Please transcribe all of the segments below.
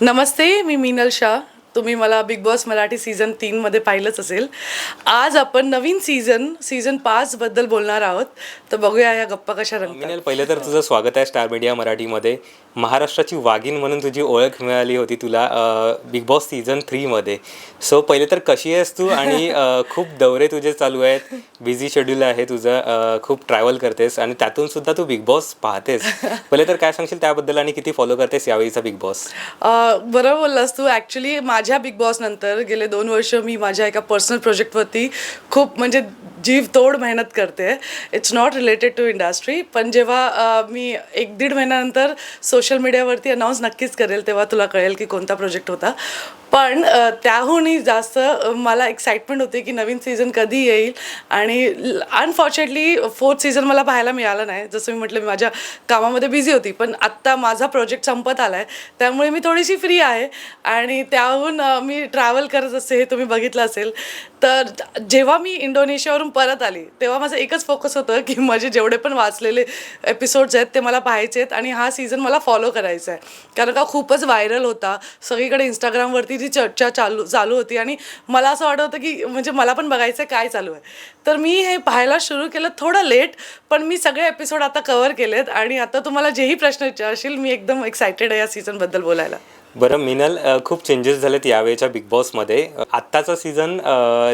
नमस्ते मी मीनल शाह. तुम्ही मला Bigg Boss Marathi season तीनमध्ये पाहिलंच असेल. आज आपण नवीन सीझन सीझन पाचबद्दल बोलणार आहोत. तर बघूया या गप्पा कशा रंग पहिले तर तुझं स्वागत आहे स्टार मीडिया मराठीमध्ये. महाराष्ट्राची वाघीण म्हणून तुझी ओळख मिळाली होती तुला बिग बॉस सीझन थ्रीमध्ये सो पहिले तर कशी आहेस तू आणि खूप दौरे तुझे चालू आहेत. बिझी शेड्यूल आहे तुझं खूप ट्रॅव्हल करतेस आणि त्यातून सुद्धा तू बिग बॉस पाहतेस. पहिले तर काय सांगशील त्याबद्दल आणि किती फॉलो करतेस यावेळीचा बिग बॉस बरं बोललास तू. ॲक्च्युली माझ्या बिग बॉस नंतर गेले दोन वर्ष मी माझ्या एका पर्सनल प्रोजेक्टवरती खूप म्हणजे जीव तोड मेहनत करते. It's not related to industry पण जेव्हा मी एक दीड महिन्यानंतर सोशल सोशल मीडियावरती अनाऊन्स नक्कीच करेल तेव्हा तुला कळेल की कोणता प्रोजेक्ट होता. पण त्याहूनही जास्त मला एक्साइटमेंट होती की नवीन सीझन कधी येईल. आणि अनफॉर्च्युनेटली फोर्थ सीझन मला पाहायला मिळालं नाही. जसं मी म्हटलं मी माझ्या कामामध्ये बिझी होती. पण आत्ता माझा प्रोजेक्ट संपत आला आहे त्यामुळे मी थोडीशी फ्री आहे. आणि त्याहून मी ट्रॅव्हल करत असते हे तुम्ही बघितलं असेल. तर जेव्हा मी इंडोनेशियावरून परत आली तेव्हा माझं एकच फोकस होतं की माझे जेवढे पण वाचलेले एपिसोड्स आहेत ते मला पाहायचे आहेत आणि हा सीझन मला फॉलो करायचा आहे कारण का खूपच व्हायरल होता. सगळीकडे इंस्टाग्रामवरती जी चर्चा चालू चालू होती. आणि मला असं वाटत होतं की म्हणजे मला पण बघायचं आहे काय चालू आहे. तर मी हे पाहायला सुरू केलं थोडं लेट पण मी सगळे एपिसोड आता कव्हर केलेत. आणि आता तुम्हाला जेही प्रश्न विचारशील मी एकदम एक्सायटेड आहे या सीझनबद्दल बोलायला. बरं मिनल खूप चेंजेस झालेत यावेळेच्या बिग बॉसमध्ये आत्ताचा सीझन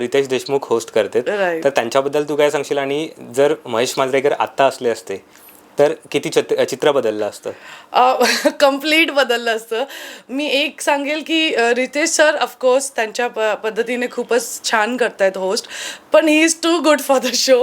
रितेश देशमुख होस्ट करते. तर त्यांच्याबद्दल तू काय सांगशील? आणि जर महेश मांजरेकर आत्ता असले असते तर किती चित्र चित्र बदललं असतं? कंप्लीट बदललं असतं. मी एक सांगेल की रितेश सर ऑफकोर्स त्यांच्या प पद्धतीने खूपच छान करतायत होस्ट पण he is too good for the show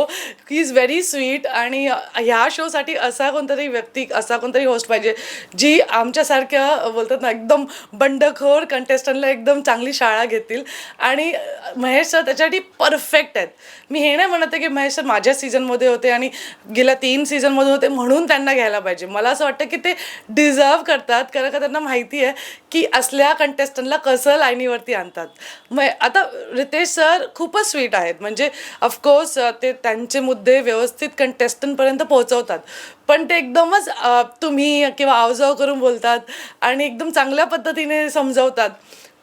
he is very sweet आणि ह्या शोसाठी असा कोणतरी व्यक्ती असा कोणतरी होस्ट पाहिजे जी आमच्यासारख्या बोलतात ना एकदम बंडखोर कंटेस्टंटला एकदम चांगली शाळा घेतील. आणि महेश सर त्याच्यासाठी परफेक्ट आहेत. मी हे नाही म्हणत आहे की महेश सर माझ्या सीझनमध्ये होते आणि गेल्या तीन सीझनमध्ये होते म्हणून म्हणून त्यांना घ्यायला पाहिजे. मला असं वाटतं की ते डिझर्व करतात कारण का त्यांना माहिती आहे की असल्या कंटेस्टंटला कसं लाईनीवरती आणतात. मग आता रितेश सर खूपच स्वीट आहेत. म्हणजे ऑफकोर्स ते त्यांचे मुद्दे व्यवस्थित कंटेस्टंटपर्यंत पोहोचवतात. पण ते एकदमच तुम्ही किंवा आवजाव करून बोलतात आणि एकदम चांगल्या पद्धतीने समजवतात.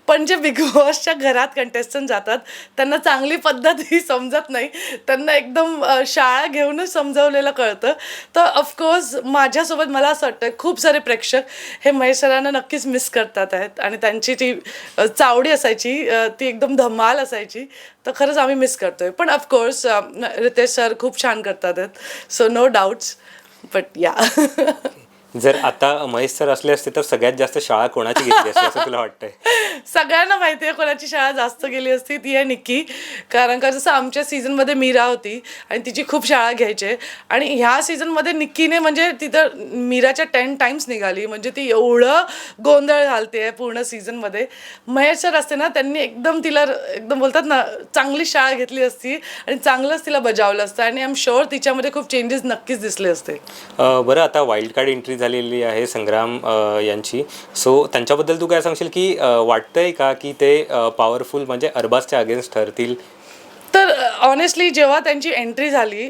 पण जे बिग बॉसच्या घरात कंटेस्टंट जातात त्यांना चांगली पद्धत ही समजत नाही. त्यांना एकदम शाळा घेऊनच समजवलेलं कळतं. तर ऑफकोर्स माझ्यासोबत मला असं वाटतं खूप सारे प्रेक्षक हे महेश सरांना नक्कीच मिस करतात आहेत. आणि त्यांची जी चावडी असायची ती एकदम धमाल असायची तर खरंच आम्ही मिस करतोय. पण ऑफकोर्स रितेश सर खूप छान करतात आहेत. सो नो डाऊट्स बट या जर आता महेश सर असले असते तर सगळ्यात जास्त शाळा कोणाची घेतली असते असं तुला वाटतंय? सगळ्यांना माहिती आहे कोणाची शाळा जास्त गेली असती ती आहे निक्की. कारण का जसं आमच्या सीझनमध्ये मीरा होती आणि तिची खूप शाळा घ्यायचे. आणि ह्या सीझनमध्ये निक्कीने म्हणजे तिथं मीराच्या टेन टाइम्स निघाली. म्हणजे ती एवढं गोंधळ घालते आहे पूर्ण सीझनमध्ये महेश सर असते ना त्यांनी एकदम तिला एकदम बोलतात ना चांगली शाळा घेतली असती आणि चांगलंच तिला बजावलं असतं. आणि आय एम शुअर तिच्यामध्ये खूप चेंजेस नक्कीच दिसले असते. बरं आता वाईल्ड कार्ड एंट्री झालेली आहे संग्राम यांची. सो त्यांच्याबद्दल तू काय सांगशील की वाटतंय का की ते पॉवरफुल म्हणजे अरबाजच्या अगेन्स्ट ठरतील? तर ऑनेस्टली जेव्हा त्यांची एंट्री झाली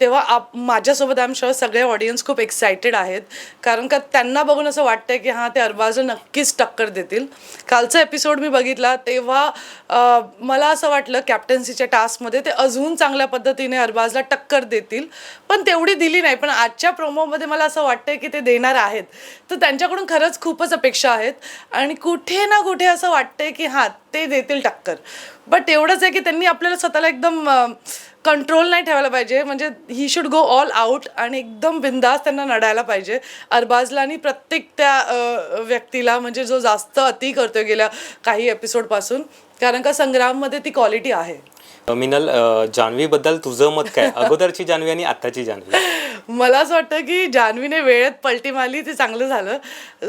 तेव्हा आप माझ्यासोबत आय एम शुअर सगळे ऑडियन्स खूप एक्सायटेड आहेत. कारण का त्यांना बघून असं वाटतंय की हां ते अरबाजला नक्कीच टक्कर देतील. कालचा एपिसोड मी बघितला तेव्हा मला असं वाटलं कॅप्टन्सीच्या टास्कमध्ये ते अजून चांगल्या पद्धतीने अरबाजला टक्कर देतील. पण तेवढी दिली नाही. पण आजच्या प्रोमोमध्ये मला असं वाटतंय की ते देणार आहेत. तर त्यांच्याकडून खरंच खूपच अपेक्षा आहेत. आणि कुठे ना कुठे असं वाटतंय की हां ते देतील टक्कर. बट एवढंच आहे की त्यांनी आपल्याला स्वतःला एकदम कंट्रोल नाही ठेवायला पाहिजे. म्हणजे he should go all out आणि एकदम बिंदास त्यांना नडायला पाहिजे. अरबाजला आणि प्रत्येक त्या व्यक्तीला म्हणजे जो जास्त अति करतोय गेल्या काही एपिसोडपासून कारण का संग्राममध्ये ती क्वालिटी आहे. मिनल जान्हवीबद्दल तुझं मत काय? अगोदरची जान्हवी आणि आत्ताची जान्हवी? मला असं वाटतं की जान्हवीने वेळेत पलटी मारली ते चांगलं झालं.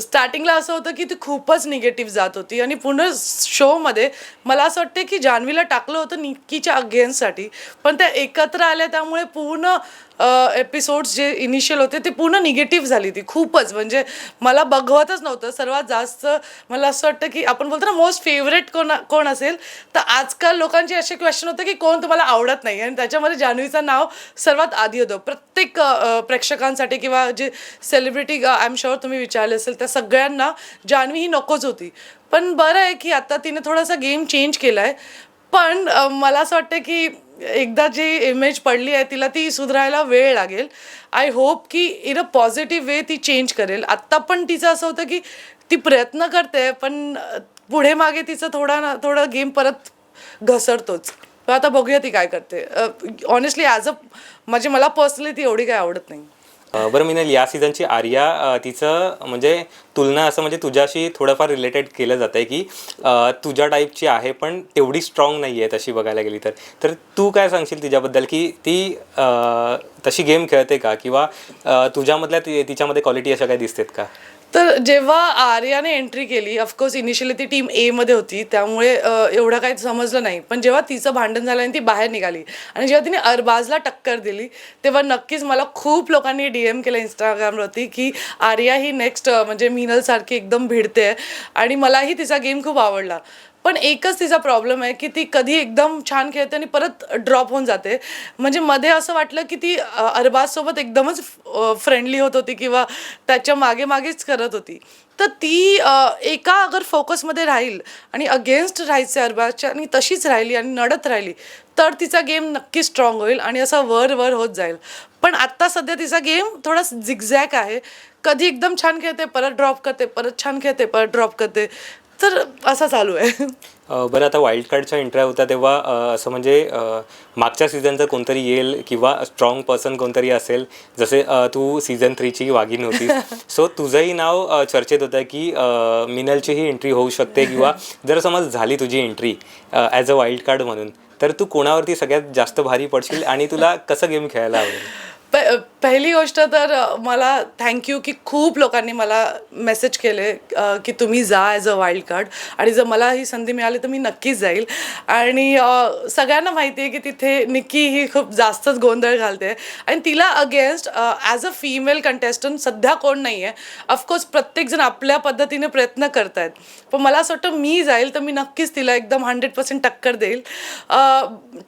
स्टार्टिंगला असं होतं की ती खूपच निगेटिव्ह जात होती आणि पूर्ण शोमध्ये मला असं वाटतं की जान्हवीला टाकलं होतं निक्कीच्या अगेन्स्टसाठी. पण त्या एकत्र आल्या त्यामुळे पूर्ण एपिसोड्स जे इनिशियल होते ते पूर्ण निगेटिव्ह झाली ती खूपच. म्हणजे मला बघवतच नव्हतं. सर्वात जास्त मला असं वाटतं की आपण बोलतो ना मोस्ट फेवरेट कोण कोण असेल तर आजकाल लोकांचे असे क्वेश्चन होते की कोण तुम्हाला आवडत नाही. आणि त्याच्यामध्ये जान्हवीचं नाव सर्वात आधी होतं. प्रत्येक प्रेक्षकांसाठी किंवा जे सेलिब्रिटी आय एम शुअर तुम्ही विचारले असेल त्या सगळ्यांना जान्हवी ही नकोच होती. पण बरं आहे की आता तिने थोडासा गेम चेंज केला आहे पण मला असं वाटतं की एकदा जी इमेज पडली आहे तिला ती सुधारायला वेळ लागेल. आय होप की इन अ पॉझिटिव्ह वे ती चेंज करेल. आत्ता पण तिचं असं होतं की ती प्रयत्न करते पण पुढे मागे तिचं थोडा ना थोडा गेम परत घसरतोच. पण आता बघूया ती काय करते. ऑनेस्टली ॲज अ म्हणजे मला पर्सनली ती एवढी काय आवडत नाही. बरं मिनल या सीझनची आर्या तिचं म्हणजे तुलना असं म्हणजे तुझ्याशी थोडंफार रिलेटेड केलं जातं आहे की तुझ्या टाईपची आहे पण तेवढी स्ट्रॉंग नाही आहे तशी बघायला गेली तर. तर तू काय सांगशील तिच्याबद्दल? की ती तशी गेम खेळते का? किंवा तुझ्यामधल्या ति तिच्यामध्ये क्वालिटी अशा काही दिसतात का? तर जेव्हा आर्याने एंट्री केली ऑफकोर्स इनिशियली ती टीम एमध्ये होती त्यामुळे एवढं काही समजलं नाही. पण जेव्हा तिचं भांडण झालं आणि ती बाहेर निघाली आणि जेव्हा तिने अरबाजला टक्कर दिली तेव्हा नक्कीच मला खूप लोकांनी डी एम केलं इंस्टाग्रामवरती की आर्या ही नेक्स्ट म्हणजे मिनलसारखी एकदम भिडते आणि मलाही तिचा गेम खूप आवडला. पण एकच तिचा प्रॉब्लेम आहे की ती कधी एकदम छान खेळते आणि परत ड्रॉप होऊन जाते. म्हणजे मध्ये असं वाटलं की ती अरबाजसोबत एकदमच फ्रेंडली होत होती किंवा त्याच्यामागे मागेच करत होती. तर ती एका अगर फोकसमध्ये राहील आणि अगेन्स्ट राहायचे अरबाजच्या आणि तशीच राहिली आणि नडत राहिली तर तिचा गेम नक्की स्ट्रॉंग होईल आणि असा वर वर होत जाईल. पण आत्ता सध्या तिचा गेम थोडा झिगझॅक आहे. कधी एकदम छान खेळते परत ड्रॉप करते परत छान खेळते परत ड्रॉप करते. तर असा चालू आहे. अ, बरं आता वाईल्ड कार्डच्या एंट्र्या होत्या तेव्हा अ, असं म्हणजे अ, मागच्या सीझनचं कोणतरी येईल किंवा स्ट्रॉंग पर्सन कोणतरी असेल जसे अ, तू सीझन थ्रीची वाघीण होती सो तुझंही नाव अ, चर्चेत होतं की अ, मिनलची ही एंट्री होऊ शकते किंवा जर समज झाली तुझी entry as a wild card म्हणून तर तू कोणावरती सगळ्यात जास्त भारी पडशील आणि तुला कसं गेम खेळायला आवडेल? प- पहिली गोष्ट तर मला थँक्यू की खूप लोकांनी मला मेसेज केले की तुम्ही जा ॲज अ वाईल्ड कार्ड आणि जर मला ही संधी मिळाली तर मी नक्कीच जाईल. आणि सगळ्यांना माहिती आहे की तिथे निक्की ही खूप जास्तच गोंधळ घालते. आणि तिला against as a female contestant सध्या कोण नाही आहे ऑफकोर्स प्रत्येकजण आपल्या पद्धतीने प्रयत्न करत आहेत पण मला असं वाटतं मी जाईल तर मी नक्कीच तिला एकदम हंड्रेड पर्सेंट टक्कर देईल.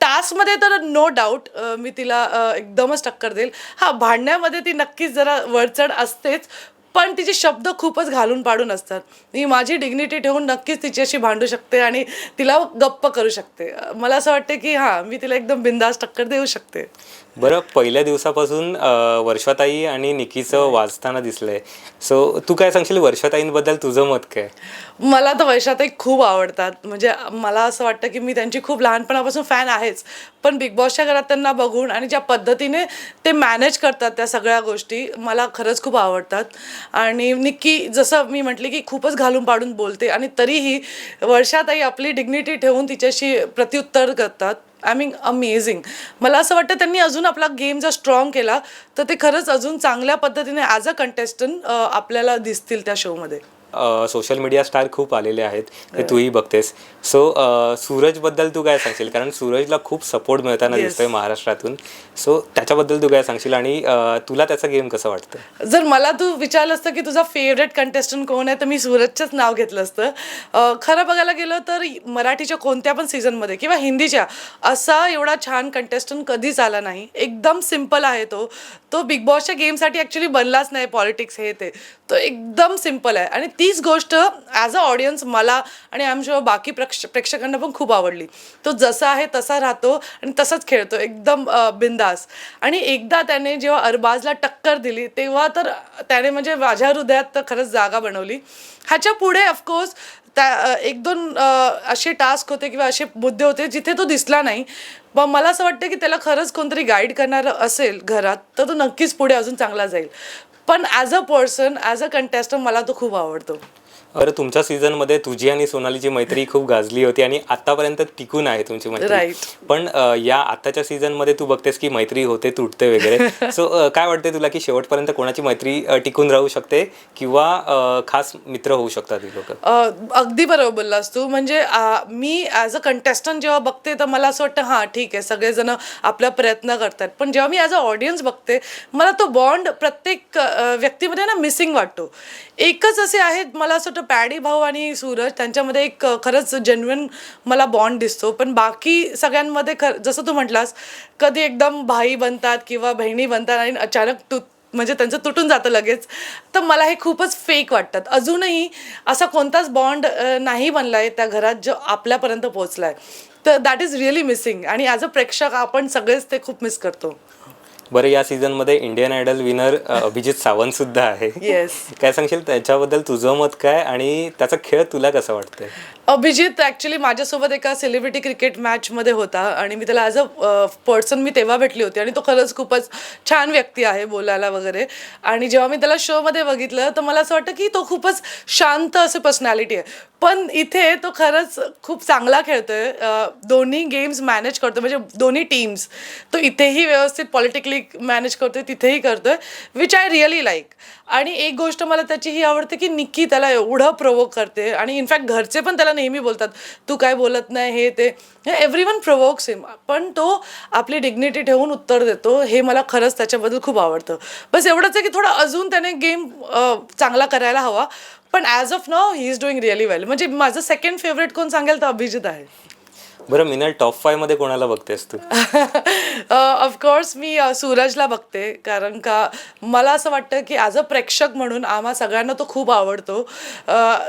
टास्कमध्ये तर नो डाऊट मी तिला एकदमच टक्कर देईल. हां भांडण्यामध्ये ती नक्कीच जरा वरचढ असतेच पण तिचे शब्द खूपच घालून पाडून असतात. मी माझी डिग्निटी ठेवून नक्कीच तिच्याशी भांडू शकते आणि तिला गप्प करू शकते. मला असं वाटते की हां मी तिला एकदम बिंदास टक्कर देऊ शकते. बरं पहिल्या दिवसापासून वर्षाताई आणि निकीचं वाचताना दिसलंय. सो तू काय सांगशील वर्षाताईंबद्दल तुझं मत काय? मला तर वैशाताई खूप आवडतात. म्हणजे मला असं वाटतं की मी त्यांची खूप लहानपणापासून फॅन आहेच. पण बिग बॉसच्या घरात त्यांना बघून आणि ज्या पद्धतीने ते मॅनेज करतात त्या सगळ्या गोष्टी मला खरंच खूप आवडतात. आणि निक्की जसं मी म्हटले की खूपच घालून पाडून बोलते आणि तरीही वर्षाताई आपली डिग्निटी ठेवून तिच्याशी प्रत्युत्तर करतात. आय मीन अमेझिंग मला असं वाटतं त्यांनी अजून आपला गेम जर स्ट्रॉंग केला तर ते खरंच अजून चांगल्या पद्धतीने ॲज अ कंटेस्टंट आपल्याला दिसतील त्या शोमध्ये सोशल मीडिया स्टार खूप आलेले आहेत. ते तूही बघतेस. सो सूरजबद्दल तू काय सांगशील? कारण सूरजला खूप सपोर्ट मिळताना. दिसतोय महाराष्ट्रातून. सो त्याच्याबद्दल तू काय सांगशील? आणि तुला त्याचा गेम कसं वाटतं? जर मला तू विचारलं असतं की तुझा फेवरेट कंटेस्टंट कोण आहे तर मी सूरजचंच नाव घेतलं असतं. खरं बघायला गेलं तर मराठीच्या कोणत्या पण सीझनमध्ये किंवा हिंदीच्या असा एवढा छान कंटेस्टंट कधीच आला नाही. एकदम सिंपल आहे तो. तो बिग बॉसच्या गेमसाठी ॲक्च्युली बनलाच नाही पॉलिटिक्स हे ते. तो एकदम सिंपल आहे. आणि तीच गोष्ट ॲज अ ऑडियन्स मला आणि आय एम शुअर बाकी प्रेक्ष प्रेक्षकांना पण खूप आवडली. तो जसा आहे तसा राहतो आणि तसाच खेळतो एकदम बिंदास. आणि एकदा त्याने जेव्हा अरबाजला टक्कर दिली तेव्हा तर त्याने म्हणजे माझ्या हृदयात तर खरंच जागा बनवली. ह्याच्या पुढे ऑफकोर्स त्या एक दोन असे टास्क होते किंवा असे मुद्दे होते जिथे तो दिसला नाही. पण मला असं वाटतं की त्याला खरंच कोणतरी गाईड करणारं असेल घरात तर तो नक्कीच पुढे अजून चांगला जाईल. पण as a person as a contestant मला तो खूप आवडतो. बरं तुमच्या सीझनमध्ये तुझी आणि सोनालीची मैत्री खूप गाजली होती आणि आतापर्यंत टिकून आहे तुमची मैत्री. Right. पण अ, या आताच्या सीझनमध्ये तू बघतेस की मैत्री होते तुटते वगैरे. सो काय वाटते तुला की शेवटपर्यंत कोणाची मैत्री अ, टिकून राहू शकते किंवा अ, खास मित्र होऊ शकतात ही लोक? अ, अगदी बरोबर बोललास तू. म्हणजे आ, मी ॲज अ कंटेस्टंट जेव्हा बघते तर मला असं वाटतं हां ठीक आहे सगळेजण आपला प्रयत्न करतात. पण जेव्हा मी ॲज अ ऑडियन्स बघते मला तो बॉन्ड प्रत्येक अ, व्यक्तीमध्ये ना मिसिंग वाटतो. एकच असे आहेत मला असं वाटतं पॅडी भाऊ आणि सूरज त्यांच्यामध्ये एक खरंच जेन्युन मला बॉन्ड दिसतो. पण बाकी सगळ्यांमध्ये खर जसं तू म्हटलास कधी एकदम भाई बनतात किंवा बहिणी बनतात आणि अचानक तू म्हणजे त्यांचं तुटून जातं लगेच तर मला हे खूपच फेक वाटतात. अजूनही असा कोणताच बॉन्ड नाही बनला आहे त्या घरात जो आपल्यापर्यंत पोहोचला आहे तर दॅट इज रिअली मिसिंग आणि ॲज अ प्रेक्षक आपण सगळेच ते खूप मिस करतो. बरं या सीझनमध्ये Indian Idol winner Abhijit Sawant सुद्धा आहे. येस काय सांगशील? त्याच्याबद्दल तुझं मत काय आणि त्याचा खेळ तुला कसा वाटतंय? अभिजित ॲक्च्युली माझ्यासोबत एका सेलिब्रिटी क्रिकेट मॅचमध्ये होता आणि मी त्याला ॲज अ पर्सन मी तेव्हा भेटली होती आणि तो खरंच खूपच छान व्यक्ती आहे बोलायला वगैरे. आणि जेव्हा मी त्याला शोमध्ये बघितलं तर मला असं वाटतं की तो खूपच शांत असे पर्सनॅलिटी आहे. पण इथे तो खरंच खूप चांगला खेळतोय. दोन्ही गेम्स मॅनेज करतो म्हणजे दोन्ही टीम्स तो इथेही व्यवस्थित पॉलिटिकली मॅनेज करतोय तिथेही करतोय विच आय रिअली लाईक आणि एक गोष्ट मला त्याची ही आवडते की निक्की त्याला एवढं प्रोवोक करते. आणि इनफॅक्ट घरचे पण त्याला नेहमी बोलतात तू काय बोलत नाही? हे ते. एव्हरी वन प्रोवोक्स हिम पण तो आपली डिग्निटी ठेवून उत्तर देतो. हे मला खरंच त्याच्याबद्दल खूप आवडतं. बस एवढंच आहे की थोडं अजून त्याने गेम चांगला करायला हवा. पण as of now he is doing really well म्हणजे माझं सेकंड फेवरेट कोण सांगेल तर अभिजित आहे. बरं मिनल टॉप फायमध्ये कोणाला बघतेस तू? ऑफकोर्स मी सूरजला बघते कारण का मला असं वाटतं की ॲज अ प्रेक्षक म्हणून आम्हा सगळ्यांना तो खूप आवडतो.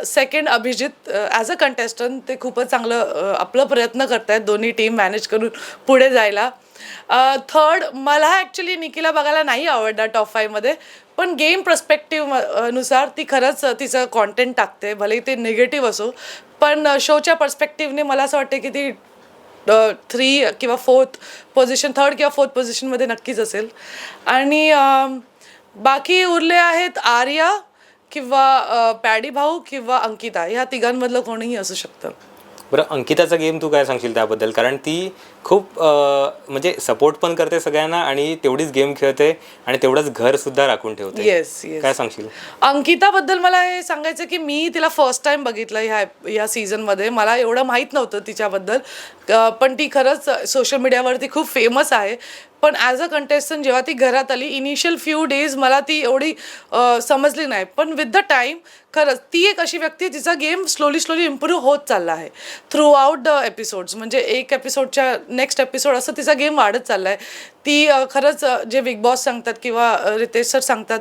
Second Abhijit as a contestant ते खूपच चांगलं आपलं प्रयत्न करतायत दोन्ही टीम मॅनेज करून पुढे जायला. थर्ड मला ॲक्च्युली निकीला बघायला नाही आवडणार टॉप फाईव्हमध्ये पण गेम पर्स्पेक्टिव्हनुसार ती खरंच तिचं कॉन्टेंट टाकते भले ते निगेटिव्ह असो पण शोच्या पर्स्पेक्टिव्हने मला असं वाटतं की ती थ्री किंवा फोर्थ पोझिशन थर्ड किंवा फोर्थ पोझिशनमध्ये नक्कीच असेल. आणि बाकी उरले आहेत आर्या किंवा पॅडी भाऊ किंवा अंकिता ह्या तिघांमधलं कोणीही असू शकतं. बरं अंकिताचा गेम तू काय सांगशील त्याबद्दल? कारण ती खूप म्हणजे सपोर्ट पण करते सगळ्यांना आणि तेवढीच गेम खेळते आणि तेवढंच घर सुद्धा राखून ठेवते. येस येस काय सांगशील? अंकिताबद्दल मला हे सांगायचं की मी तिला फर्स्ट टाइम बघितलं ह्या ह्या सीझनमध्ये मला एवढं माहीत नव्हतं तिच्याबद्दल. पण ती खरंच सोशल मीडियावरती खूप फेमस आहे. पण ॲज अ कंटेस्टंट जेव्हा ती घरात आली इनिशियल फ्यू डेज मला ती एवढी समजली नाही. पण विथ द टाईम खरंच ती एक अशी व्यक्ती आहे जिचा गेम स्लोली स्लोली इम्प्रूव्ह होत चालला आहे. थ्रू आउट द एपिसोड्स म्हणजे एक एपिसोडच्या नेक्स्ट एपिसोड असं तिचा गेम वाढत चालला आहे. ती खरंच जे बिग बॉस सांगतात किंवा रितेश सर सांगतात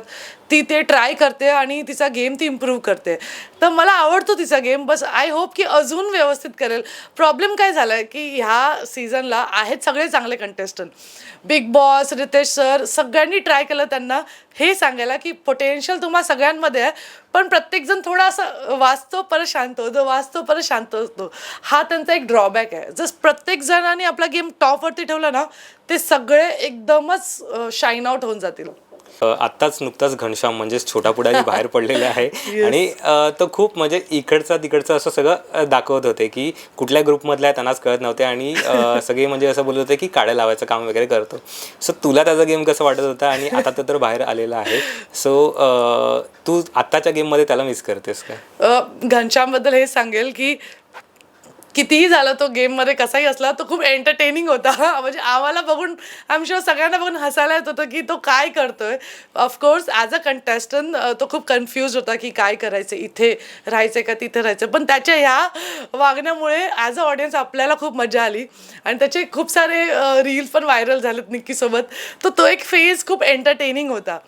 ती ते ट्राय करते आणि तिचा गेम ती इम्प्रूव्ह करते. तर मला आवडतो तिचा गेम बस आय होप की अजून व्यवस्थित करेल. प्रॉब्लेम काय झाला आहे की ह्या सीझनला आहेत सगळे चांगले contestant Bigg Boss Riteish sir सगळ्यांनी ट्राय केलं त्यांना. हे सांगायला की पोटेन्शियल तुम्हा सगळ्यांमध्ये आहे पण प्रत्येकजण थोडा असं वाचतो परत शांत होतो वाचतो परत शांत होतो. हा त्यांचा एक ड्रॉबॅक आहे. जर प्रत्येक जणांनी आपला गेम टॉपवरती ठेवला ना ते सगळे एकदमच शाईन आउट होऊन जातील. आत्ताच नुकताच घनश्याम म्हणजेच छोटा पुढारी बाहेर पडलेला आहे. आणि तो खूप म्हणजे इकडचा तिकडचं असं सगळं दाखवत होते की कुठल्या ग्रुपमधल्या त्यांनाच कळत नव्हते आणि सगळे म्हणजे असं बोलत होते की काड्या लावायचं काम वगैरे करतो. सो तुला त्याचा गेम कसं वाटत होता आणि आता तो तर बाहेर आलेला आहे. सो तू आत्ताच्या गेममध्ये त्याला मिस करतेस अ, घनश्यामबद्दल हे सांगेल की कितीही झालं तो गेममध्ये कसाही असला तो खूप एंटरटेनिंग होता. म्हणजे आम्हाला बघून आम शुअर सगळ्यांना बघून हसायला येत होतं की तो काय करतोय. ऑफकोर्स ॲज अ कंटेस्टंट तो खूप कन्फ्यूज होता की काय करायचं इथे राहायचं का तिथे राहायचं पण त्याच्या ह्या वागण्यामुळे ॲज अ ऑडियन्स आपल्याला खूप मजा आली. आणि त्याचे खूप सारे रील्स पण व्हायरल झालेत निक्कीसोबत तर तो एक फेज खूप एंटरटेनिंग होता.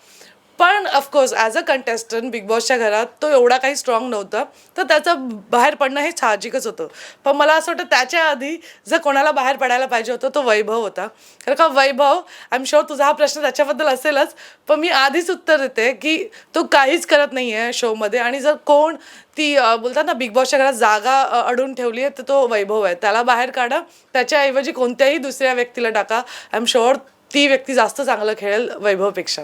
पण of course as a contestant Bigg बॉसच्या घरात तो एवढा काही स्ट्रॉंग नव्हता. तर त्याचं बाहेर पडणं हे साहजिकच होतं. पण मला असं वाटतं त्याच्या आधी जर कोणाला बाहेर पडायला पाहिजे होतं तो वैभव होता. कारण का वैभव आय एम शुअर तुझा हा प्रश्न त्याच्याबद्दल असेलच पण मी आधीच उत्तर देते की तो काहीच करत नाही आहे शोमध्ये आणि जर कोण ती बोलतात ना बिग बॉसच्या घरात जागा अडून ठेवली आहे तर तो वैभव आहे. त्याला बाहेर काढा. त्याच्याऐवजी कोणत्याही दुसऱ्या व्यक्तीला टाका. आय एम शुअर ती व्यक्ती जास्त चांगलं खेळेल वैभवपेक्षा.